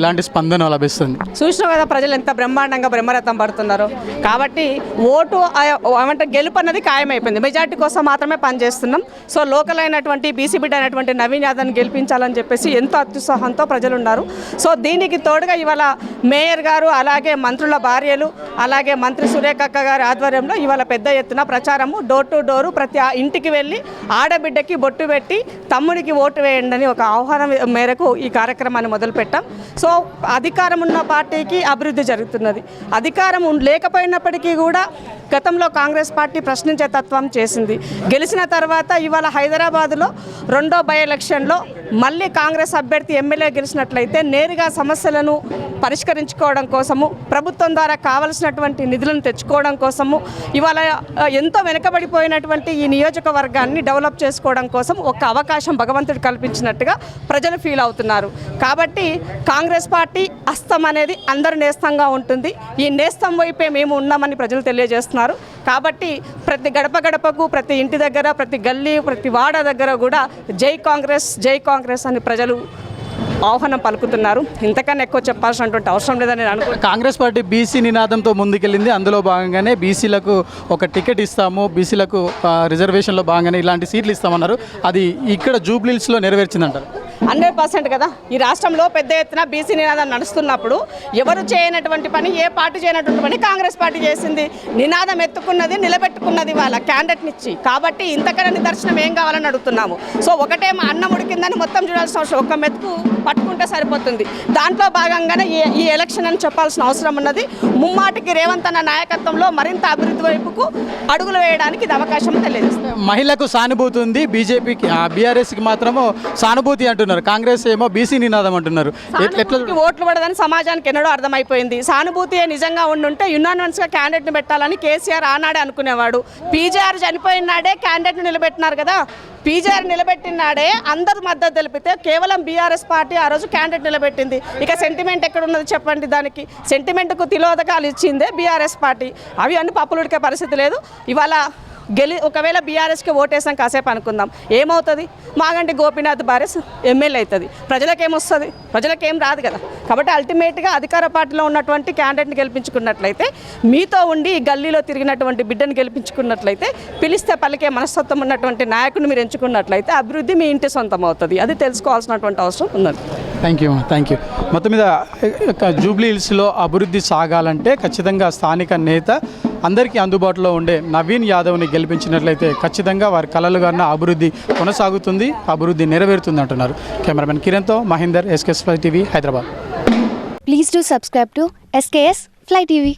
ఎలాంటి స్పందన లభిస్తుంది? చూసినావు కదా ప్రజలు ఎంత బ్రహ్మాండంగా బ్రహ్మరథం పడుతున్నారు. కాబట్టి ఓటు ఏమంటే గెలుపు అన్నది ఖాయమైపోయింది. మెజార్టీ కోసం మాత్రమే పనిచేస్తున్నాం. సో లోకల్ అయినటువంటి బీసీ బిడ్డ అయినటువంటి నవీన్ యాదవ్ని గెలిపించాలని చెప్పేసి ఎంతో అత్యుత్సాహంతో ప్రజలు ఉన్నారు సో దీనికి తోడుగా ఇవాళ మేయర్ గారు అలాగే మంత్రుల భార్యలు అలాగే మంత్రి సురేఖక్క గారి ఆధ్వర్యంలో ఇవాళ పెద్ద ఎత్తున ప్రచారము. డోర్ టు డోరు ప్రతి ఆ ఇంటికి వెళ్ళి ఆడబిడ్డకి బొట్టు పెట్టి తమ్ముడికి ఓటు వేయండి అని ఒక ఆహ్వానం మేరకు ఈ కార్యక్రమాన్ని మొదలుపెట్టాం. సో అధికారం ఉన్న పార్టీకి అభివృద్ధి జరుగుతున్నది. అధికారం లేకపోయినప్పటికీ కూడా గతంలో కాంగ్రెస్ పార్టీ ప్రశ్నించే తత్వం చేసింది. గెలిచిన తర్వాత ఇవాళ హైదరాబాద్లో రెండో బై ఎలక్షన్లో మళ్ళీ కాంగ్రెస్ అభ్యర్థి ఎమ్మెల్యే గెలిచినట్లయితే నేరుగా సమస్యలను పరిష్కరించుకోవడం కోసము ప్రభుత్వం ద్వారా కావలసినటువంటి నిధులను తెచ్చుకోవడం కోసము ఇవాళ ఎంతో వెనుకబడిపోయినటువంటి ఈ నియోజకవర్గాన్ని డెవలప్ చేసుకోవడం కోసం ఒక అవకాశం భగవంతుడు కల్పించినట్టుగా ప్రజలు ఫీల్ అవుతున్నారు. కాబట్టి కాంగ్రెస్ పార్టీ అస్తం అనేది అందరు నేస్తంగా ఉంటుంది. ఈ నేస్తం వైపే మేము ఉన్నామని ప్రజలు తెలియజేస్తున్నారు. కాబట్టి ప్రతి గడప గడపకు ప్రతి ఇంటి దగ్గర ప్రతి గల్లీ ప్రతి వాడ దగ్గర కూడా జై కాంగ్రెస్ జై కాంగ్రెస్ అని ప్రజలు ఆహ్వానం పలుకుతున్నారు. ఇంతకన్నా ఎక్కువ చెప్పాల్సినటువంటి అవసరం లేదని నేను అనుకుంటున్నాను కాంగ్రెస్ పార్టీ బీసీ నినాదంతో ముందుకెళ్ళింది. అందులో భాగంగానే బీసీలకు ఒక టికెట్ ఇస్తాము. బీసీలకు రిజర్వేషన్లో భాగంగానే ఇలాంటి సీట్లు ఇస్తామన్నారు. అది ఇక్కడ జూబ్లీస్లో నెరవేర్చిందంటారు. హండ్రెడ్ పర్సెంట్ కదా? ఈ రాష్ట్రంలో పెద్ద ఎత్తున బీసీ నినాదం నడుస్తున్నప్పుడు ఎవరు చేయనటువంటి పని ఏ పార్టీ చేయనటువంటి పని కాంగ్రెస్ పార్టీ చేసింది. నినాదం ఎత్తుకున్నది నిలబెట్టుకున్నది వాళ్ళ క్యాండిడేట్నిచ్చి కాబట్టి ఇంతకన్నా నిదర్శనం ఏం కావాలని అడుగుతున్నాము. సో ఒకటే మా అన్నం ఉడికిందని మొత్తం చూడాల్సిన అవసరం. ఒక మెతుకు పట్టుకుంటే సరిపోతుంది. దాంట్లో భాగంగానే ఈ ఈ ఎలక్షన్ అని చెప్పాల్సిన అవసరం ఉన్నది. ముమ్మాటికి రేవంత్ అన్న నాయకత్వంలో మరింత అభివృద్ధి వైపుకు అడుగులు వేయడానికి ఇది అవకాశం తెలియజేస్తుంది మహిళకు సానుభూతి ఉంది. బీజేపీకి బీఆర్ఎస్కి మాత్రము సానుభూతి అంటున్నారు. కాంగ్రెస్ ఏమో బీసీ నినాదం అంటున్నారు. ఎట్ల ఓట్లు పడదని సమాజానికి ఎన్నడూ అర్థమైపోయింది. సానుభూతి నిజంగా ఉండుంటే యునానిమస్గా క్యాండిడేట్ని పెట్టాలని కేసీఆర్ ఆనాడే అనుకునేవాడు. పీజీఆర్ చనిపోయిన నాడే క్యాండిడేట్ని నిలబెట్టినారు కదా. పీజీఆర్ నిలబెట్టిన నాడే అందరు మద్దతు తెలిపితే కేవలం బీఆర్ఎస్ పార్టీ ఆ రోజు క్యాండిడేట్ నిలబెట్టింది. ఇక సెంటిమెంట్ ఎక్కడ ఉన్నది చెప్పండి దానికి. సెంటిమెంట్కు తిలోదకాలు ఇచ్చిందే బీఆర్ఎస్ పార్టీ. అవి అన్ని పప్పులు ఉడికే పరిస్థితి లేదు. ఇవాళ గెలి ఒకవేళ బీఆర్ఎస్కి ఓటేసాం కాసేపు అనుకుందాం. ఏమవుతుంది? మాగంటి గోపీనాథ్ బారెస్ ఎమ్మెల్యే అవుతుంది ప్రజలకేమొస్తుంది? ప్రజలకేం రాదు కదా. కాబట్టి అల్టిమేట్గా అధికార పార్టీలో ఉన్నటువంటి క్యాండిడేట్ని గెలిపించుకున్నట్లయితే మీతో ఉండి ఈ గల్లీలో తిరిగినటువంటి బిడ్డను గెలిపించుకున్నట్లయితే పిలిస్తే పలికే మనస్తత్వం ఉన్నటువంటి నాయకుడిని మీరు ఎంచుకున్నట్లయితే అభివృద్ధి మీ ఇంటి సొంతం అవుతుంది అది తెలుసుకోవాల్సినటువంటి అవసరం ఉన్నది. థ్యాంక్ యూ థ్యాంక్ యూ మొత్తం మీద జూబ్లీ హిల్స్లో అభివృద్ధి సాగాలంటే ఖచ్చితంగా స్థానిక నేత అందరికీ అందుబాటులో ఉండే నవీన్ యాదవ్ని గెలిపించినట్లయితే ఖచ్చితంగా వారి కళలు కన్నా అభివృద్ధి కొనసాగుతుంది అభివృద్ధి నెరవేరుతుంది అంటున్నారు. Cameraman కిరణ్తో Mahender SKS TV Hyderabad. Please do subscribe to SKS fly TV